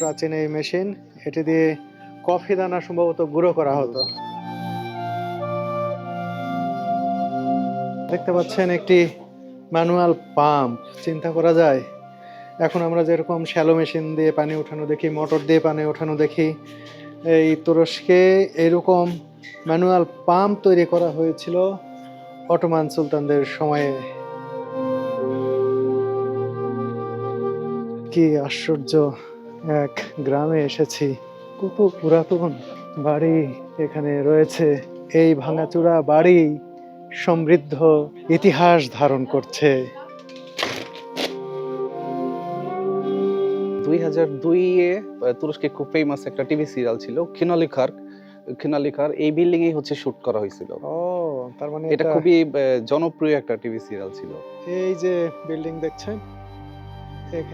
প্রাচীন এই মেশিন, এটি দিয়ে কফি দানা সম্ভবত গুঁড়ো করা হতো। দেখতে পাচ্ছেন একটি ম্যানুয়াল পাম্প, চিন্তা করা যায়। এখন আমরা যেরকম শ্যালো মেশিন দিয়ে পানি ওঠানো দেখি, মোটর দিয়ে পানি ওঠানো দেখি, এই তুরস্কে এরকম ম্যানুয়াল পাম্প তৈরি করা হয়েছিল অটোমান সুলতানদের সময়ে। কি আশ্চর্য! এক গ্রামে এসেছি। কত পুরাতন বাড়ি এখানে রয়েছে। এই ভাঙাচোরা বাড়ি সমৃদ্ধ ইতিহাস ধারণ করছে। দুই হাজার দুই এ তুরস্কে খুব ফেমাস একটা টিভি সিরিয়াল ছিল খিনালিখার খিনালিখার এই বিল্ডিং এই হচ্ছে শুট করা হয়েছিল। ও তার মানে এটা খুবই জনপ্রিয় একটা টিভি সিরিয়াল ছিল। এই যে বিল্ডিং দেখছেন?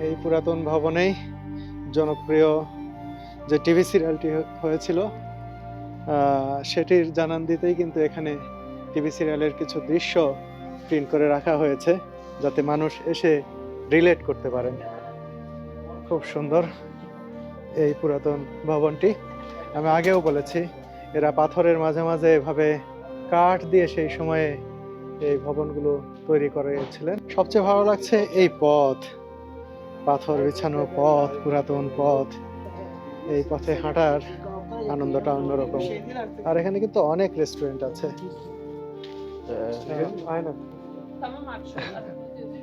এই পুরাতন ভবনেই জনপ্রিয় যে টিভি সিরিয়ালটি হয়েছিল সেটির জানান দিতেই কিন্তু এখানে টিভি সিরিয়ালের কিছু দৃশ্য প্রিন্ট করে রাখা হয়েছে, যাতে মানুষ এসে রিলেট করতে পারেন। খুব সুন্দর এই পুরাতন ভবনটি। আমি আগেও বলেছি, এরা পাথরের মাঝে মাঝে এভাবে কাঠ দিয়ে সেই সময়ে এই ভবনগুলো তৈরি করেছিলেন। সবচেয়ে ভালো লাগছে এই পথ। পাথর বিছানো পথ পুরাতন পথ। এই পথে হাঁটার আনন্দটা অন্যরকম। আর এখানে কিন্তু অনেক রেস্টুরেন্ট আছে।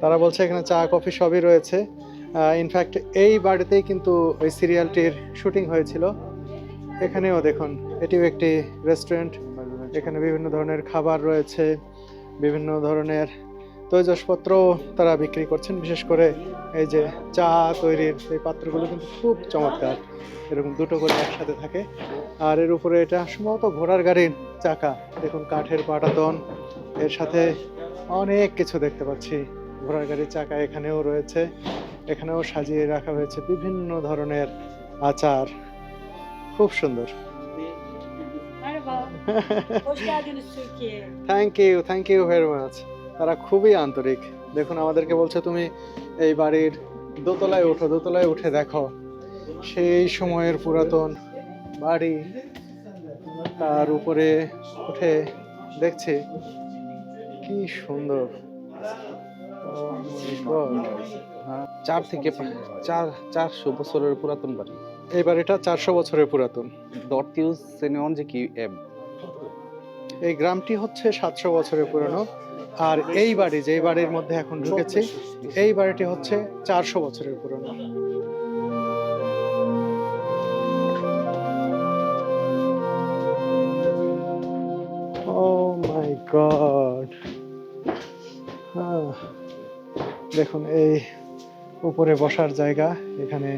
তারা বলছে এখানে চা কফি সবই রয়েছে। ইনফ্যাক্ট এই বাড়িতেই কিন্তু ওই সিরিয়ালটির শুটিং হয়েছিল। এখানেও দেখুন এটিও একটি রেস্টুরেন্ট এখানে বিভিন্ন ধরনের খাবার রয়েছে বিভিন্ন ধরনের তৈজসপত্র তারা বিক্রি করছেন। বিশেষ করে এই যে চা তৈরির এই পাত্রগুলো কিন্তু খুব চমৎকার। এরকম দুটো করে একসাথে থাকে। আর এর উপরে এটা সম্ভবত ঘোড়ার গাড়ির চাকা। দেখুন কাঠের পাটাতন। এর সাথে অনেক কিছু দেখতে পাচ্ছি। ঘোড়ার গাড়ির চাকা এখানেও রয়েছে। এখানেও সাজিয়ে রাখা হয়েছে বিভিন্ন ধরনের আচার। খুব সুন্দর. Thank you thank you very much তারা খুবই আন্তরিক। দেখুন আমাদেরকে বলছে তুমি এই বাড়ির দোতলায় ওঠো দোতলায় উঠে দেখো। সেই সময়ের পুরাতন বাড়ি তার উপরে উঠে দেখছে। কি সুন্দর। Oh! হ্যাঁ, চার থেকে চার চারশো বছরের পুরাতন বাড়ি। এই বাড়িটা চারশো বছরের পুরাতন। দর্তিউস সেনেওয়ান যে কি এম? এই গ্রামটি হচ্ছে সাতশো বছরের পুরনো। আর এই বাড়ি যে বাড়ির মধ্যে এখন ঢুকেছি, এই বাড়িটি হচ্ছে চারশো বছরের পুরনো। মাই গড দেখুন, এই উপরে বসার জায়গা, এখানে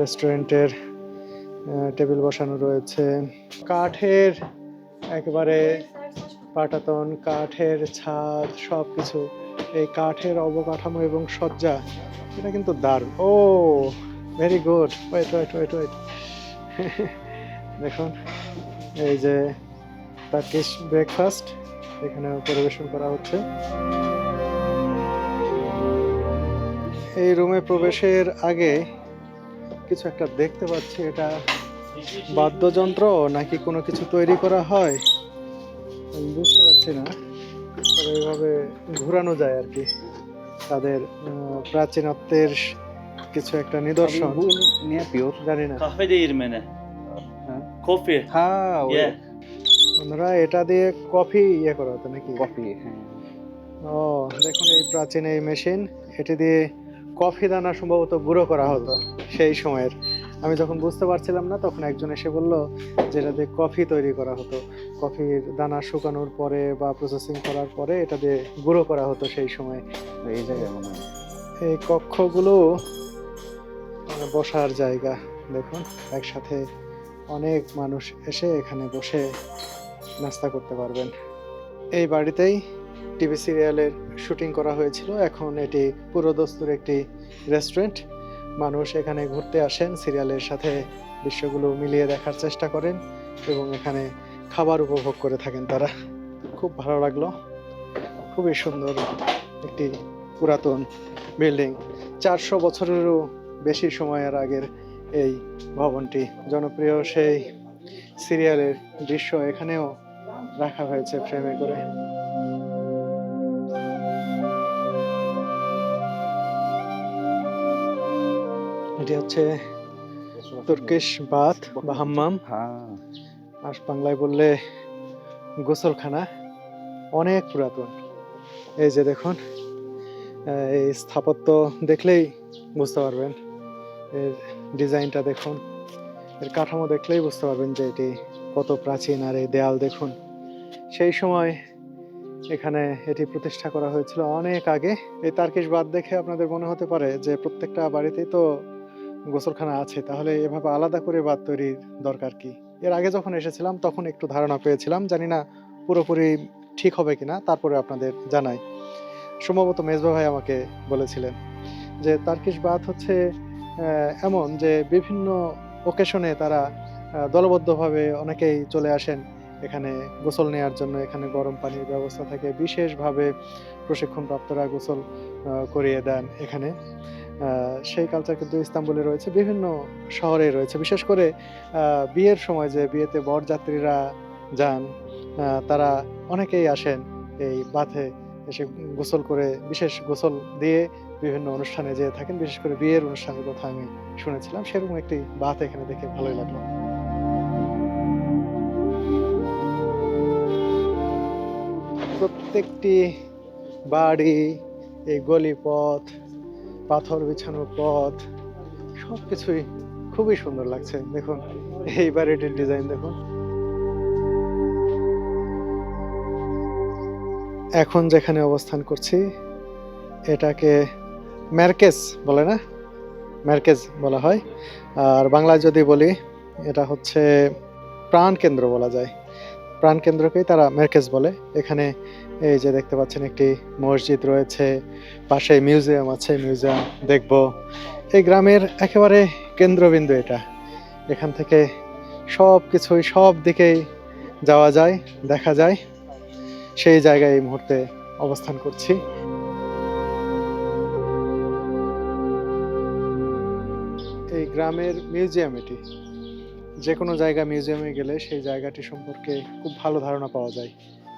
রেস্টুরেন্টের টেবিল বসানো রয়েছে। কাঠের একেবারে পাটাতন, কাঠের ছাদ সব কিছু এই কাঠের অবকাঠামো এবং সজ্জা এটা কিন্তু দারুণ। ও very good wait wait wait wait দেখুন, এই যে টার্কিশ ব্রেকফাস্ট এখানে পরিবেশন করা হচ্ছে। এই রুমে প্রবেশের আগে কিছু একটা দেখতে পাচ্ছি। এটা বাদ্যযন্ত্র নাকি কোনো কিছু তৈরি করা হয়? আমি বুঝতে পারছি না তবে এইভাবে ঘোরানো যায় আর কি। তাদের প্রাচীনত্বের কিছু একটা নিদর্শন। নিয়ে পিওর। জানি না। Kahve değirmeni. Kofi. হ্যাঁ। Yeah. ওনারা এটা দিয়ে কফি ইয়ে করা হতো নাকি? কফি হ্যাঁ। ও দেখুন এই প্রাচীন এই মেশিন এটি দিয়ে কফি দানা সম্ভবত গুঁড়ো করা হতো সেই সময়ের। আমি যখন বুঝতে পারছিলাম না তখন একজন এসে বলল যেটা দিয়ে কফি তৈরি করা হতো। কফির দানা শুকানোর পরে বা প্রসেসিং করার পরে এটা দিয়ে গুঁড়ো করা হতো সেই সময়। এই জায়গায় মনে হয়। এই কক্ষগুলো মানে বসার জায়গা দেখুন। একসাথে অনেক মানুষ এসে এখানে বসে নাস্তা করতে পারবেন। এই বাড়িতেই টিভি সিরিয়ালের শুটিং করা হয়েছিল। এখন এটি পুরোদস্তুর একটি রেস্টুরেন্ট। মানুষ এখানে ঘুরতে আসেন, সিরিয়ালের সাথে দৃশ্যগুলো মিলিয়ে দেখার চেষ্টা করেন এবং এখানে খাবার উপভোগ করে থাকেন তারা। খুব ভালো লাগল। খুবই সুন্দর একটি পুরাতন বিল্ডিং। চারশো বছরেরও বেশি সময়ের আগের এই ভবনটি। জনপ্রিয় সেই সিরিয়ালের দৃশ্য এখানেও রাখা হয়েছে ফ্রেমে করে। এটি হচ্ছে তুর্কিশ বাথ বা হাম্মাম আর বাংলায় বললে গোসলখানা। অনেক পুরাতন। এই যে দেখুন এই স্থাপত্য দেখলেই বুঝতে পারবেন। এর ডিজাইনটা দেখুন এর কাঠামো দেখলেই বুঝতে পারবেন যে এটি কত প্রাচীন। আর এই দেয়াল দেখুন সেই সময় এখানে এটি প্রতিষ্ঠা করা হয়েছিল অনেক আগে। এই তার্কিশ বাদ দেখে আপনাদের মনে হতে পারে যে প্রত্যেকটা বাড়িতেই তো গোসলখানা আছে, তাহলে এভাবে আলাদা করে বাদ তৈরির দরকার কি? এর আগে যখন এসেছিলাম, তখন একটু ধারণা পেয়েছিলাম, জানি না পুরোপুরি ঠিক হবে কিনা, তারপরে আপনাদের জানাই। সম্ভবত মেজবা ভাই আমাকে বলেছিলেন যে, তার্কিশ বাথ হচ্ছে এমন যে, বিভিন্ন ওকেশনে তারা দলবদ্ধভাবে অনেকেই চলে আসেন। এখানে গোসল নেওয়ার জন্য এখানে গরম পানির ব্যবস্থা থাকে। বিশেষভাবে প্রশিক্ষণপ্রাপ্তরা গোসল করিয়ে দেন এখানে। সেই কালচার কিন্তু ইস্তাম্বুলে রয়েছে, বিভিন্ন শহরে রয়েছে। বিশেষ করে বিয়ের সময় যে বিয়েতে বরযাত্রীরা যান তারা অনেকেই আসেন এই বাথে এসে গোসল করে, বিশেষ গোসল দিয়ে বিভিন্ন অনুষ্ঠানে যেয়ে থাকেন। বিশেষ করে বিয়ের অনুষ্ঠানের কথা আমি শুনেছিলাম, সেরকম একটি বাথ এখানে দেখে ভালোই লাগল। প্রত্যেকটি বাড়ি, এই গলি পথ পাথর বিছানো পথ সব কিছুই খুবই সুন্দর লাগছে। দেখুন, এই বাড়িটির ডিজাইন দেখুন। এখন যেখানে অবস্থান করছি, এটাকে ম্যারকেজ বলে না? ম্যারকেজ বলা হয়। আর বাংলায় যদি বলি, এটা হচ্ছে প্রাণ কেন্দ্র বলা যায়। প্রাণ কেন্দ্রকেই তারা ম্যারকেজ বলে। এখানে এই যে দেখতে পাচ্ছেন একটি মসজিদ রয়েছে পাশে মিউজিয়াম আছে, মিউজিয়াম দেখব। এই গ্রামের একেবারে কেন্দ্রবিন্দু এটা। এখান থেকে সব কিছুই সব দিকেই যাওয়া যায়, দেখা যায়। সেই জায়গায় এই মুহূর্তে অবস্থান করছি। এই গ্রামের মিউজিয়াম এটি। যে কোনো জায়গা মিউজিয়ামে গেলে সেই জায়গাটি সম্পর্কে খুব ভালো ধারণা পাওয়া যায়।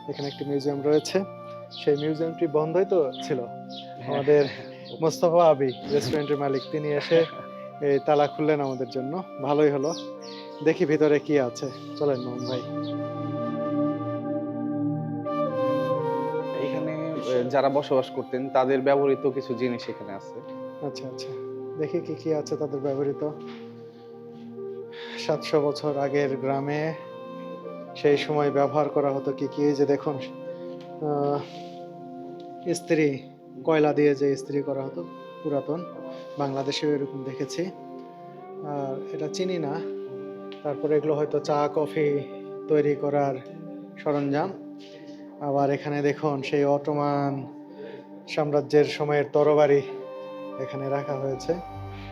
এখানে একটি মিউজিয়াম রয়েছে। সেই মিউজিয়ামটি বন্ধই তো ছিল। আমাদের মোস্তফা আবি রেস্টুরেন্টের মালিক। তিনি এসে এই তালা খুললেন আমাদের জন্য। ভালোই হলো। দেখি ভিতরে কি আছে। চলেন মোহন ভাই। এখানে যারা বসবাস করতেন তাদের ব্যবহৃত কিছু জিনিস এখানে আছে। আচ্ছা আচ্ছা। দেখি কি কি আছে তাদের ব্যবহৃত। সাতশো বছর আগের গ্রামে সেই সময় ব্যবহার করা হতো কি কি? যে দেখুন আহ, ইস্ত্রি কয়লা দিয়ে যে ইস্ত্রি করা হতো পুরাতন বাংলাদেশেও এরকম দেখেছি। আর এটা চিনি না তারপরে এগুলো হয়তো চা কফি তৈরি করার সরঞ্জাম। আবার এখানে দেখুন সেই অটোমান সাম্রাজ্যের সময়ের তরবারি এখানে রাখা হয়েছে।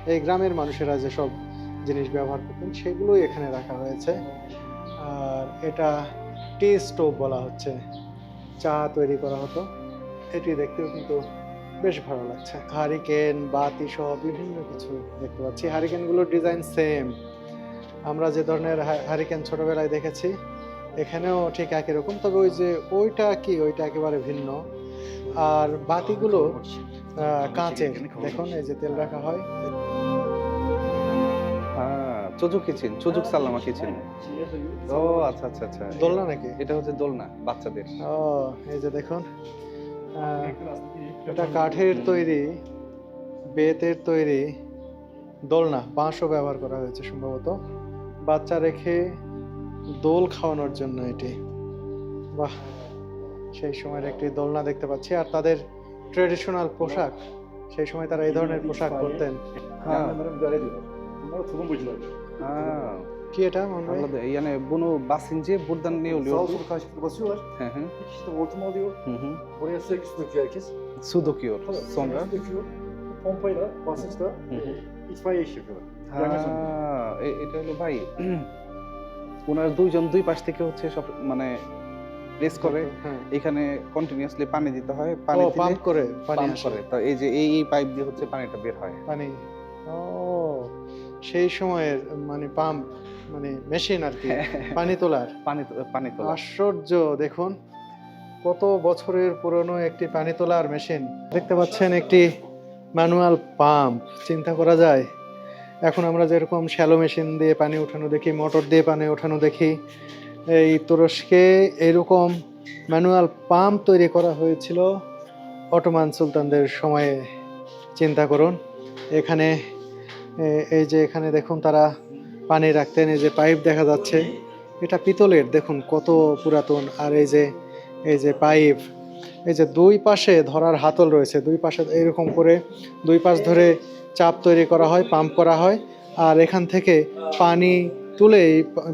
এই গ্রামের মানুষেরা যেসব জিনিস ব্যবহার করতেন সেগুলোই এখানে রাখা হয়েছে। আর এটা টি স্টোভ বলা হচ্ছে চা তৈরি করা হতো। এটি দেখতেও কিন্তু বেশ ভালো লাগছে। হারিকেন বাতি সহ বিভিন্ন কিছু দেখতে পাচ্ছি। হারিকেনগুলোর ডিজাইন সেম। আমরা যে ধরনের হারিকেন ছোটবেলায় দেখেছি এখানেও ঠিক একই রকম। তবে ওই যে ওইটা কি? ওইটা একেবারে ভিন্ন। আর বাতিগুলো কাঁচের। দেখুন এই যে তেল রাখা হয় হ্যাঁ চোজুক কিচেন চোজুক সাল্লামা কিচেন ও আচ্ছা আচ্ছা আচ্ছা। দোলনা নাকি? এটা হচ্ছে দোলনা বাচ্চাদের। ও এই যে দেখুন এটা কাঠের তৈরি বেতের তৈরি দোলনা বাঁশও ব্যবহার করা হয়েছে সম্ভবত। বাচ্চা রেখে দোল খাওয়ানোর জন্য এটি। বাহ সেই সময়ের একটি দোলনা দেখতে পাচ্ছি। আর তাদের ট্রেডিশনাল পোশাক সেই সময় তারা এই ধরনের পোশাক পরতেন। হ্যাঁ। হ্যাঁ। কি এটা? মন ভাই আল্লাহ ইয়ানে বনু বাসিন যে বুরদান নিও লিও সরকার কাছে বসিও আর হ্যাঁ। হ্যাঁ কিছু তো বলতে মা আছে কিছু কি আর কিছু সুদো কি হ্যাঁ, এটা হলো ভাই ওনার দুইজন দুই পাশ থেকে হচ্ছে সব মানে প্রেস করে। এখানে কন্টিনিউয়াসলি পানি দিতে হয়। পানি পাম্প করে পানি করে। তো এই যে এই পাইপ দিয়ে হচ্ছে পানিটা বের হয়। পানি। সেই সময়ের মানে পাম্প মানে মেশিন আর কি পানি তোলার। পানি পানি তোলা। আশ্চর্য দেখুন কত বছরের পুরনো একটি পানি তোলার মেশিন। দেখতে পাচ্ছেন একটি ম্যানুয়াল পাম্প চিন্তা করা যায়। এখন আমরা যেরকম শ্যালো মেশিন দিয়ে পানি ওঠানো দেখি মোটর দিয়ে পানি ওঠানো দেখি এই তুরস্কে এরকম ম্যানুয়াল পাম্প তৈরি করা হয়েছিল। অটোমান সুলতানদের সময়ে। চিন্তা করুন এখানে এই যে এখানে দেখুন তারা পানি রাখতেন, এই যে পাইপ দেখা যাচ্ছে। এটা পিতলের, দেখুন কত পুরাতন। আর এই যে এই যে পাইপ, এই যে দুই পাশে ধরার হাতল রয়েছে, দুই পাশে এরকম করে দুই পাশ ধরে চাপ তৈরি করা হয়, পাম্প করা হয়। আর এখান থেকে পানি তুলে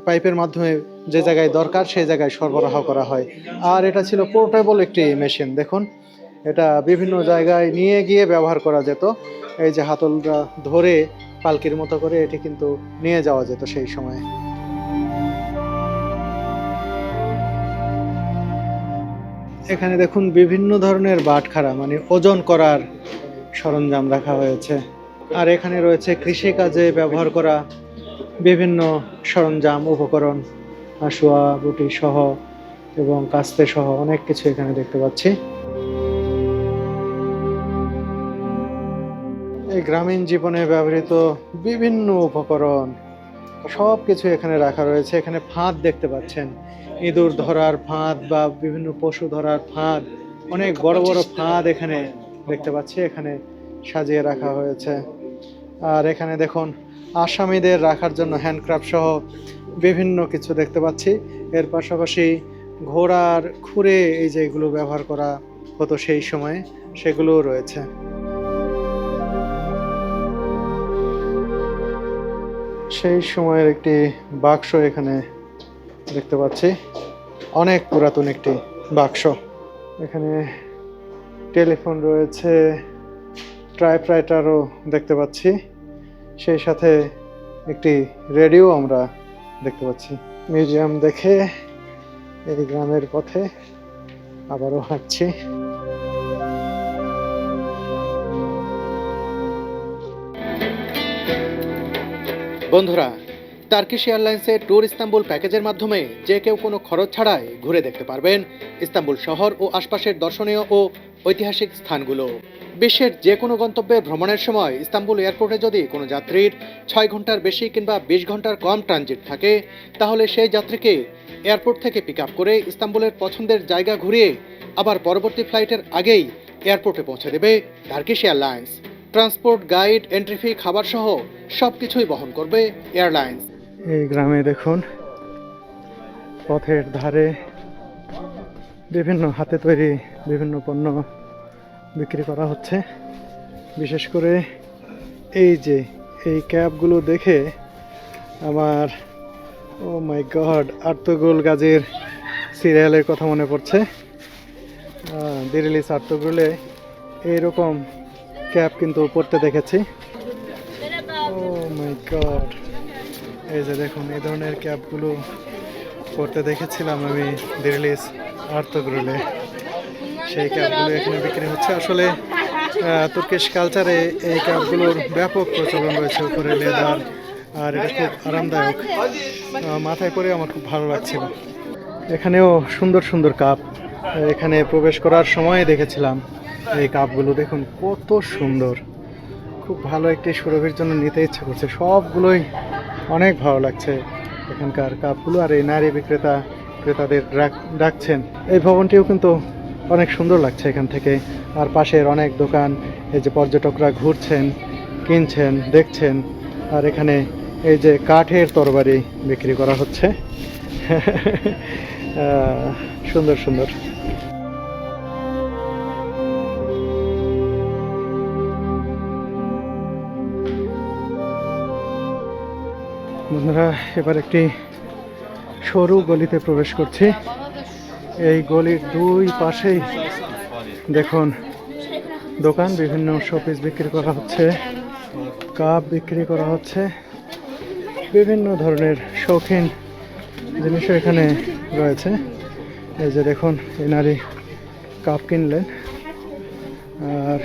পাইপের মাধ্যমে যে জায়গায় দরকার সেই জায়গায় সরবরাহ করা হয়। আর এটা ছিল পোর্টেবল একটি মেশিন, দেখুন। এটা বিভিন্ন জায়গায় নিয়ে গিয়ে ব্যবহার করা যেত। এই যে হাতলটা ধরে পালকির মতো করে এটি কিন্তু নিয়ে যাওয়া যেত সেই সময়। এখানে দেখুন বিভিন্ন ধরনের বাটখারা মানে ওজন করার সরঞ্জাম রাখা হয়েছে। আর এখানে রয়েছে কৃষিকাজে ব্যবহার করা বিভিন্ন সরঞ্জাম, উপকরণ, হাসুয়া বুটি সহ এবং কাস্তে সহ অনেক কিছু এখানে দেখতে পাচ্ছি। এই গ্রামীণ জীবনে ব্যবহৃত বিভিন্ন উপকরণ সব কিছু এখানে রাখা রয়েছে। এখানে ফাঁদ দেখতে পাচ্ছেন। ইঁদুর ধরার ফাঁদ বা বিভিন্ন পশু ধরার ফাঁদ, অনেক বড় বড় ফাঁদ এখানে দেখতে পাচ্ছি, এখানে সাজিয়ে রাখা হয়েছে। আর এখানে দেখুন, আসামিদের রাখার জন্য হ্যান্ডক্রাফট সহ বিভিন্ন কিছু দেখতে পাচ্ছি। এর পাশাপাশি ঘোড়ার খুঁড়ে এই যে এগুলো ব্যবহার করা হতো সেই সময়ে সেগুলোও রয়েছে। সেই সময়ের একটি বাক্স এখানে দেখতে পাচ্ছি। অনেক পুরাতন একটি বাক্স। এখানে টেলিফোন রয়েছে, টাইপরাইটারও দেখতে পাচ্ছি। সেই সাথে একটি রেডিও আমরা দেখতে পাচ্ছি। মিউজিয়াম দেখে এই গ্রামের পথে আবারও হাঁটছি। বন্ধুরা টার্কিশ এয়ারলাইন্সের ট্যুর ইস্তাম্বুল প্যাকেজের মাধ্যমে যে কেউ কোনো খরচ ছাড়াই ঘুরে দেখতে পারবেন ইস্তাম্বুল শহর ও আশপাশের দর্শনীয় ও ঐতিহাসিক স্থানগুলো। বিশ্বের যে কোনো গন্তব্যে ভ্রমণের সময় ইস্তাম্বুল এয়ারপোর্টে যদি কোনো যাত্রীর ছয় ঘণ্টার বেশি কিংবা বিশ ঘণ্টার কম ট্রানজিট থাকে, তাহলে সেই যাত্রীকে এয়ারপোর্ট থেকে পিক করে ইস্তাম্বুলের পছন্দের জায়গা ঘুরিয়ে আবার পরবর্তী ফ্লাইটের আগেই এয়ারপোর্টে পৌঁছে দেবে Turkish Airlines transport, guide entry fee খাবার সহ সব কিছুই বহন করবে এয়ারলাইন্স। এই গ্রামে দেখুন, পথের ধারে বিভিন্ন হাতে তৈরি বিভিন্ন পণ্য বিক্রি করা হচ্ছে। বিশেষ করে এই যে, এই ক্যাবগুলো দেখে আমার ও মাই গড আর্তগোল গাজের সিরিয়ালের কথা মনে পড়ছে। দিরিলিস আর্তগোলে এইরকম ক্যাব কিন্তু পড়তে দেখেছি। ও গড এই যে দেখুন, এই ধরনের ক্যাবগুলো পড়তে দেখেছিলাম আমি দিরিলিস আর্তগ্রুলে। সেই ক্যাবগুলো এখানে বিক্রি হচ্ছে। আসলে তুর্কিশ কালচারে এই ক্যাবগুলোর ব্যাপক প্রচলন রয়েছে উপরে লেদার, আর এটা খুব আরামদায়ক। মাথায় পরে আমার খুব ভালো লাগছিল। এখানেও সুন্দর সুন্দর কাপ। এখানে প্রবেশ করার সময় দেখেছিলাম। এই কাপগুলো দেখুন, কত সুন্দর। খুব ভালো একটি সুরভির জন্য নিতে ইচ্ছে করছে। সবগুলোই অনেক ভালো লাগছে এখানকার কাপগুলো, আর এই নারী বিক্রেতা, ক্রেতাদের ডাক- ডাকছেন এই ভবনটিও কিন্তু অনেক সুন্দর লাগছে এখান থেকে। আর পাশের অনেক দোকান, এই যে পর্যটকরা ঘুরছেন, কিনছেন, দেখছেন, আর এখানে এই যে কাঠের তরবারি বিক্রি করা হচ্ছে। সুন্দর সুন্দর। বন্ধুরা এবার একটি সরু গলিতে প্রবেশ করছি। এই গলির দুই পাশেই দেখুন দোকান, বিভিন্ন শোপিস বিক্রি করা হচ্ছে কাপ বিক্রি করা হচ্ছে, বিভিন্ন ধরনের শৌখিন জিনিসও এখানে রয়েছে। এই যে দেখুন এই নারী কাপ কিনলেন। আর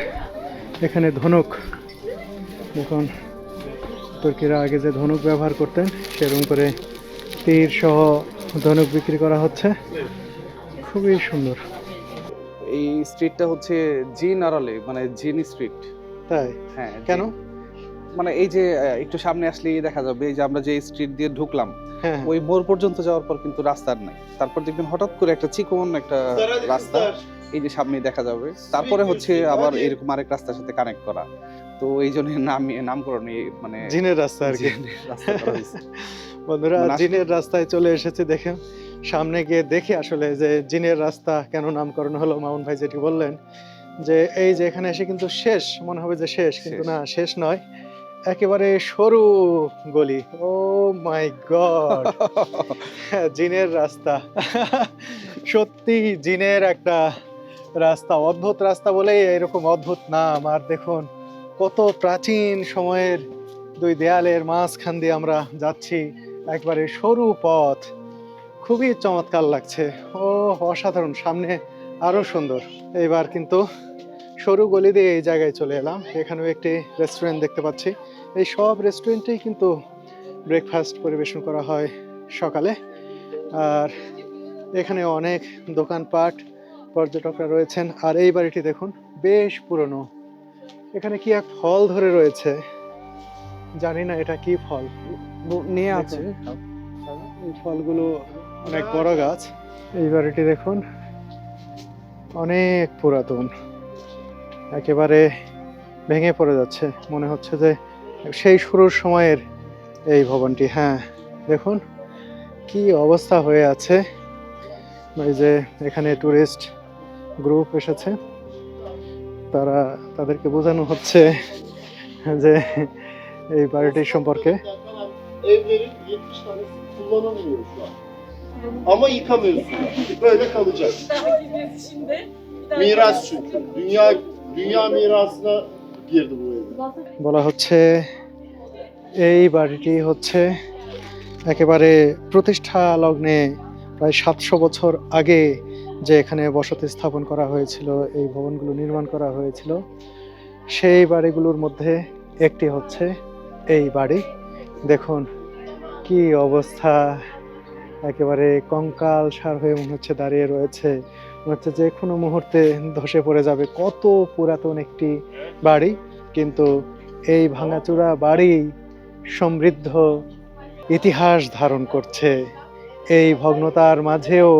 এখানে ধনুক, দেখুন তুর্কিরা আগে যে ধনুক ব্যবহার করতেন সেরকম করে তীর সহ ধনুক বিক্রি করা হচ্ছে। খুবই সুন্দর। এই স্ট্রিটটা হচ্ছে জিন আড়ালে মানে জিন স্ট্রিট। তাই? হ্যাঁ কেন? মানে এই যে একটু সামনে আসলেই দেখা যাবে এই যে আমরা যে স্ট্রিট দিয়ে ঢুকলাম হ্যাঁ ওই মোড় পর্যন্ত যাওয়ার পর কিন্তু রাস্তা আর নাই। তারপর দেখবেন হঠাৎ করে একটা চিকন একটা রাস্তা এই যে সামনে দেখা যাবে। তারপরে হচ্ছে আবার এরকম আরেক রাস্তার সাথে কানেক্ট করা। তো এই জন্য নাম নামকরণ মানে জিনের রাস্তা আর কি। বন্ধুরা মানে জিনের রাস্তায় চলে এসেছে দেখে সামনে গিয়ে দেখি আসলে যে জিনের রাস্তা কেন নামকরণ হলো মামুন ভাই যেটি বললেন যে এই যে এখানে এসে কিন্তু শেষ মনে হবে যে শেষ কিন্তু না শেষ নয়। একেবারে সরু গলি। ও মাই গড! জিনের রাস্তা। সত্যি জিনের একটা রাস্তা অদ্ভুত রাস্তা বলেই এরকম অদ্ভুত নাম। আর দেখুন কত প্রাচীন সময়ের দুই দেয়ালের মাঝখান দিয়ে আমরা যাচ্ছি একবারে সরু পথ। খুবই চমৎকার লাগছে। ও অসাধারণ, সামনে আরও সুন্দর। এবার কিন্তু সরু গলি দিয়ে এই জায়গায় চলে এলাম। এখানেও একটি রেস্টুরেন্ট দেখতে পাচ্ছি। এই সব রেস্টুরেন্টেই কিন্তু ব্রেকফাস্ট পরিবেশন করা হয় সকালে। আর এখানে অনেক দোকানপাট পর্যটকরা রয়েছেন। আর এই বাড়িটি দেখুন, বেশ পুরনো। এখানে কি এক ফল ধরে রয়েছে? জানি না এটা কি ফল। নিয়ে আছে এই ফলগুলো অনেক বড় গাছ। এই বাড়িটি দেখুন। অনেক পুরাতন। একেবারে ভেঙে পড়ে যাচ্ছে। মনে হচ্ছে যে সেই শুরুর সময়ের এই ভবনটি। হ্যাঁ দেখুন কি অবস্থা হয়ে আছে। এই যে এখানে টুরিস্ট গ্রুপ এসেছে। তারা তাদেরকে বোঝানো হচ্ছে যে এই বাড়িটির সম্পর্কে Evlerin 70 tanesi kullanılmıyor şu an. Ama yıkamıyorsunuz. Böyle kalacak. Miras çünkü. Dünya dünya mirasına girdi bu ev. বলা হচ্ছে এই বাড়িটি হচ্ছে একেবারে প্রতিষ্ঠা লগ্নে প্রায় সাতশো বছর আগে যে এখানে বসতি স্থাপন করা হয়েছিল, এই ভবনগুলো নির্মাণ করা হয়েছিল, সেই বাড়িগুলোর মধ্যে একটি হচ্ছে এই বাড়ি। দেখুন কি অবস্থা, একেবারে কঙ্কাল সার হয়ে মনে হচ্ছে দাঁড়িয়ে রয়েছে, মনে হচ্ছে যে কোনো মুহূর্তে ধসে পড়ে যাবে। কত পুরাতন একটি বাড়ি, কিন্তু এই ভাঙাচোরা বাড়ি সমৃদ্ধ ইতিহাস ধারণ করছে। এই ভগ্নতার মাঝেও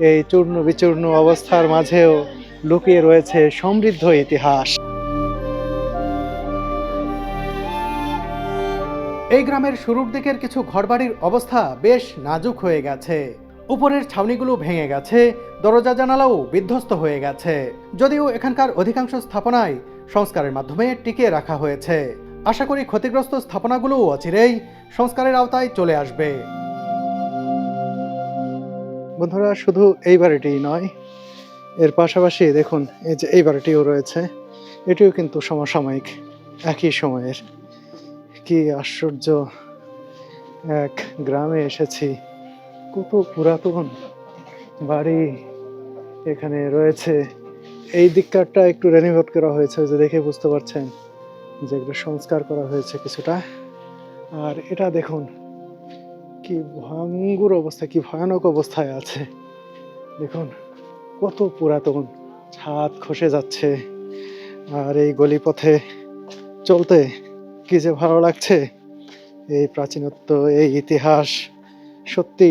এই চূর্ণ বিচূর্ণ অবস্থার মাঝেও লুকিয়ে রয়েছে সমৃদ্ধ ইতিহাস। এই গ্রামের শুরুর দিকের কিছু ঘরবাড়ির অবস্থা বেশ নাজুক হয়ে গেছে। উপরের ছাউনিগুলো ভেঙে গেছে, দরজা জানালাও বিধ্বস্ত হয়ে গেছে। যদিও এখানকার অধিকাংশ স্থাপনায় সংস্কারের মাধ্যমে টিকিয়ে রাখা হয়েছে। আশা করি ক্ষতিগ্রস্ত স্থাপনাগুলোও অচিরেই সংস্কারের আওতায় চলে আসবে। বন্ধুরা, শুধু এই বাড়িটিই নয়, এর পাশাপাশি দেখুন এই যে এই বাড়িটিও রয়েছে। এটিও কিন্তু সমসাময়িক, একই সময়ের। কি আশ্চর্য, এক গ্রামে এসেছি, কত পুরাতন বাড়ি এখানে রয়েছে। এই দিককারটা একটু রেনিভেট করা হয়েছে যে দেখে বুঝতে পারছেন যে এগুলো সংস্কার করা হয়েছে কিছুটা। আর এটা দেখুন কি ভঙ্গুর অবস্থা, কি ভয়ানক অবস্থায় আছে। দেখুন, কত পুরাতন ছাদ খসে যাচ্ছে। আর এই গলিপথে চলতে কি যে ভালো লাগছে, এই প্রাচীনত্ব, এই ইতিহাস সত্যি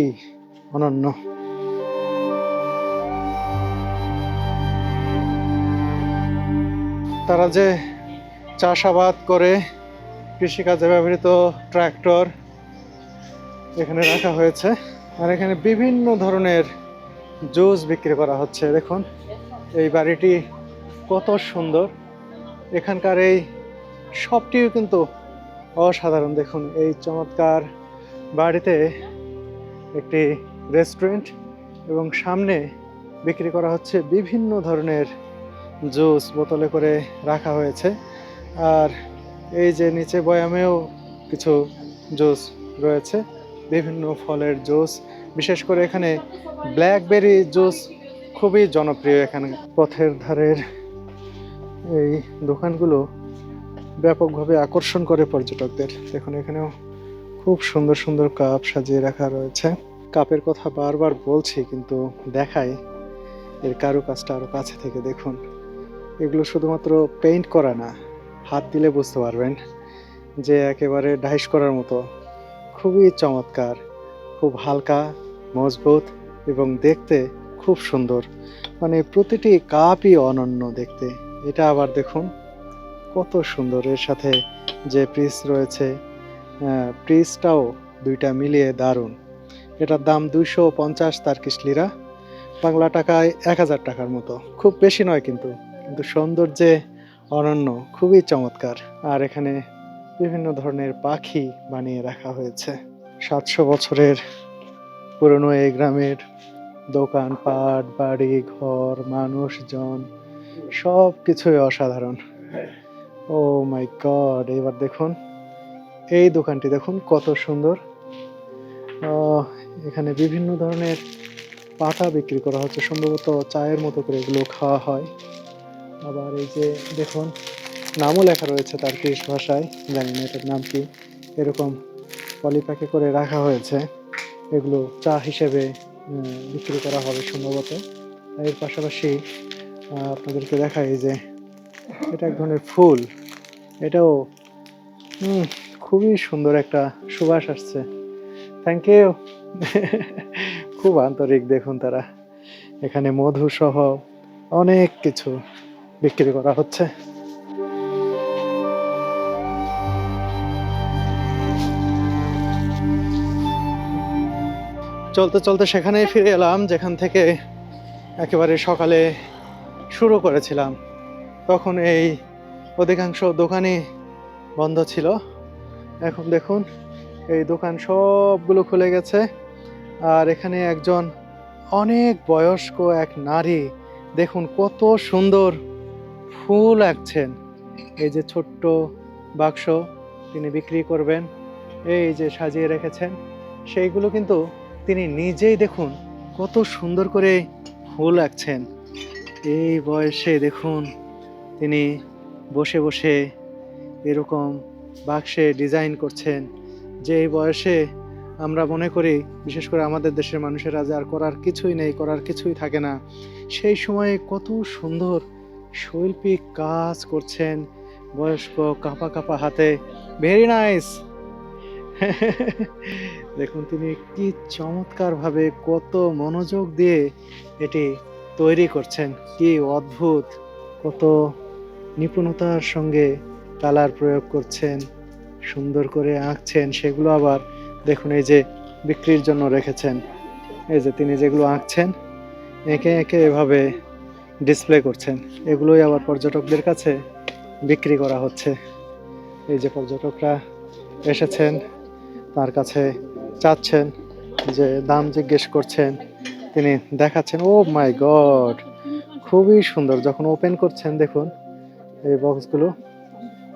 অনন্য। তারা যে চাষাবাদ করে কৃষিকাজে ব্যবহৃত ট্রাক্টর এখানে রাখা হয়েছে। আর এখানে বিভিন্ন ধরনের জুস বিক্রি করা হচ্ছে। দেখুন, এই বাড়িটি কত সুন্দর। এখানকার এই সবটিও কিন্তু অসাধারণ। দেখুন, এই চমৎকার বাড়িতে একটি রেস্টুরেন্ট এবং সামনে বিক্রি করা হচ্ছে বিভিন্ন ধরনের জুস বোতলে করে রাখা হয়েছে। আর এই যে নিচে বয়ামেও কিছু জুস রয়েছে। বিভিন্ন ফলের জুস, বিশেষ করে এখানে ব্ল্যাকবেরি জুস খুবই জনপ্রিয় এখানে পথের ধারের এই দোকানগুলো ব্যাপকভাবে আকর্ষণ করে পর্যটকদের। দেখুন, এখানেও খুব সুন্দর সুন্দর কাপ সাজিয়ে রাখা রয়েছে। কাপের কথা বারবার বলছি, কিন্তু দেখাই। এর কারুকাজটা আরও কাছে থেকে দেখুন। এগুলো শুধুমাত্র পেইন্ট করা না, হাত দিলে বুঝতে পারবেন যে একেবারে ডাইস করার মতো খুবই চমৎকার, খুব হালকা, মজবুত এবং দেখতে খুব সুন্দর। মানে প্রতিটি কাপই অনন্য দেখতে। এটা আবার দেখুন, কত সুন্দর। এর সাথে যে পিস রয়েছে পিসটাও দুইটা মিলিয়ে দারুণ। এটার দাম দুইশো পঞ্চাশ তার্কিশ লিরা। বাংলা টাকায় এক হাজার টাকার মতো। খুব বেশি নয় কিন্তু কিন্তু সৌন্দর্যে অনন্য, খুবই চমৎকার। আর এখানে বিভিন্ন ধরনের পাখি বানিয়ে রাখা হয়েছে। সাতশো বছরের পুরনো এই গ্রামের দোকানপাট বাড়ি, ঘর, মানুষজন সব কিছুই অসাধারণ। ও মাই গড, এবার দেখুন, এই দোকানটি দেখুন কত সুন্দর। এখানে বিভিন্ন ধরনের পাতা বিক্রি করা হচ্ছে। সম্ভবত চায়ের মতো করে এগুলো খাওয়া হয়। আবার এই যে দেখুন নামও লেখা রয়েছে তার কৃষ ভাষায়, জানি না এটার নাম কি। এরকম পলিপ্যাকে করে রাখা হয়েছে। এগুলো চা হিসেবে বিক্রি করা হবে সম্ভবত। এর পাশাপাশি আপনাদেরকে দেখাই যে এটা এক ধরনের ফুল। এটাও খুবই সুন্দর একটা সুবাস আসছে। থ্যাংক ইউ খুব আন্তরিক দেখুন তারা। এখানে মধু সহ অনেক কিছু বিক্রি করা হচ্ছে। চলতে চলতে সেখানেই ফিরে এলাম, যেখান থেকে একেবারে সকালে শুরু করেছিলাম। তখন এই অধিকাংশ দোকানই বন্ধ ছিল। এখন দেখুন, এই দোকান সবগুলো খুলে গেছে। আর এখানে একজন অনেক বয়স্ক এক নারী, দেখুন কত সুন্দর ফুল আঁকছেন। এই যে ছোট্ট বাক্স তিনি বিক্রি করবেন, এই যে সাজিয়ে রেখেছেন, সেইগুলো কিন্তু তিনি নিজেই দেখুন কত সুন্দর করে ফুল আঁকছেন। এই বয়সে দেখুন, তিনি বসে বসে এরকম বাক্সে ডিজাইন করছেন, যে এই বয়সে আমরা মনে করি, বিশেষ করে আমাদের দেশের মানুষেরা যে আর করার কিছুই নেই, করার কিছুই থাকে না, সেই সময়ে কত সুন্দর শৈল্পিক কাজ করছেন বয়স্ক কাঁপা কাঁপা হাতে। ভেরি নাইস দেখুন, তিনি কি চমৎকারভাবে কত মনোযোগ দিয়ে এটি তৈরি করছেন। কি অদ্ভুত, কত নিপুণতার সঙ্গে কালার প্রয়োগ করছেন, সুন্দর করে আঁকছেন। সেগুলো আবার দেখুন, এই যে বিক্রির জন্য রেখেছেন। এই যে তিনি যেগুলো আঁকছেন, এঁকে এঁকে এভাবে ডিসপ্লে করছেন। এগুলোই আবার পর্যটকদের কাছে বিক্রি করা হচ্ছে। এই যে পর্যটকরা এসেছেন তার কাছে চাচ্ছেন যে দাম জিজ্ঞেস করছেন, তিনি দেখাচ্ছেন ও মাই গড খুবই সুন্দর। যখন ওপেন করছেন, দেখুন, এই বক্সগুলো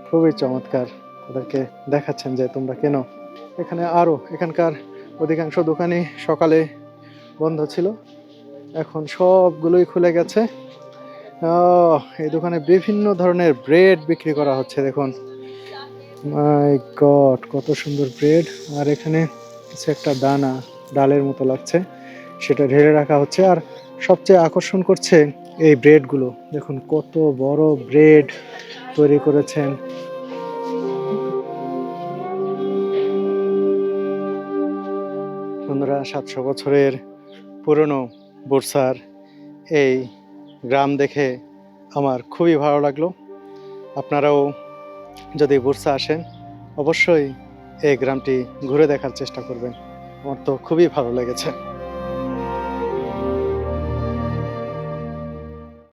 খুবই চমৎকার। তাদেরকে দেখাচ্ছেন যে তোমরা কেন? এখানে আরও এখানকার অধিকাংশ দোকানই সকালে বন্ধ ছিল। এখন সবগুলোই খুলে গেছে। এই দোকানে বিভিন্ন ধরনের ব্রেড বিক্রি করা হচ্ছে, দেখুন। মাই গড কত সুন্দর ব্রেড আর এখানে কিছু একটা দানা, ডালের মতো লাগছে। সেটা ঢেলে রাখা হচ্ছে। আর সবচেয়ে আকর্ষণ করছে এই ব্রেডগুলো দেখুন, কত বড় ব্রেড তৈরি করেছেন। বন্ধুরা, সাতশো বছরের পুরনো বুরসার এই গ্রাম দেখে আমার খুবই ভালো লাগল। আপনারাও যদি বুরসা আসেন, অবশ্যই এই গ্রামটি ঘুরে দেখার চেষ্টা করবেন। আমার তো খুবই ভালো লেগেছে।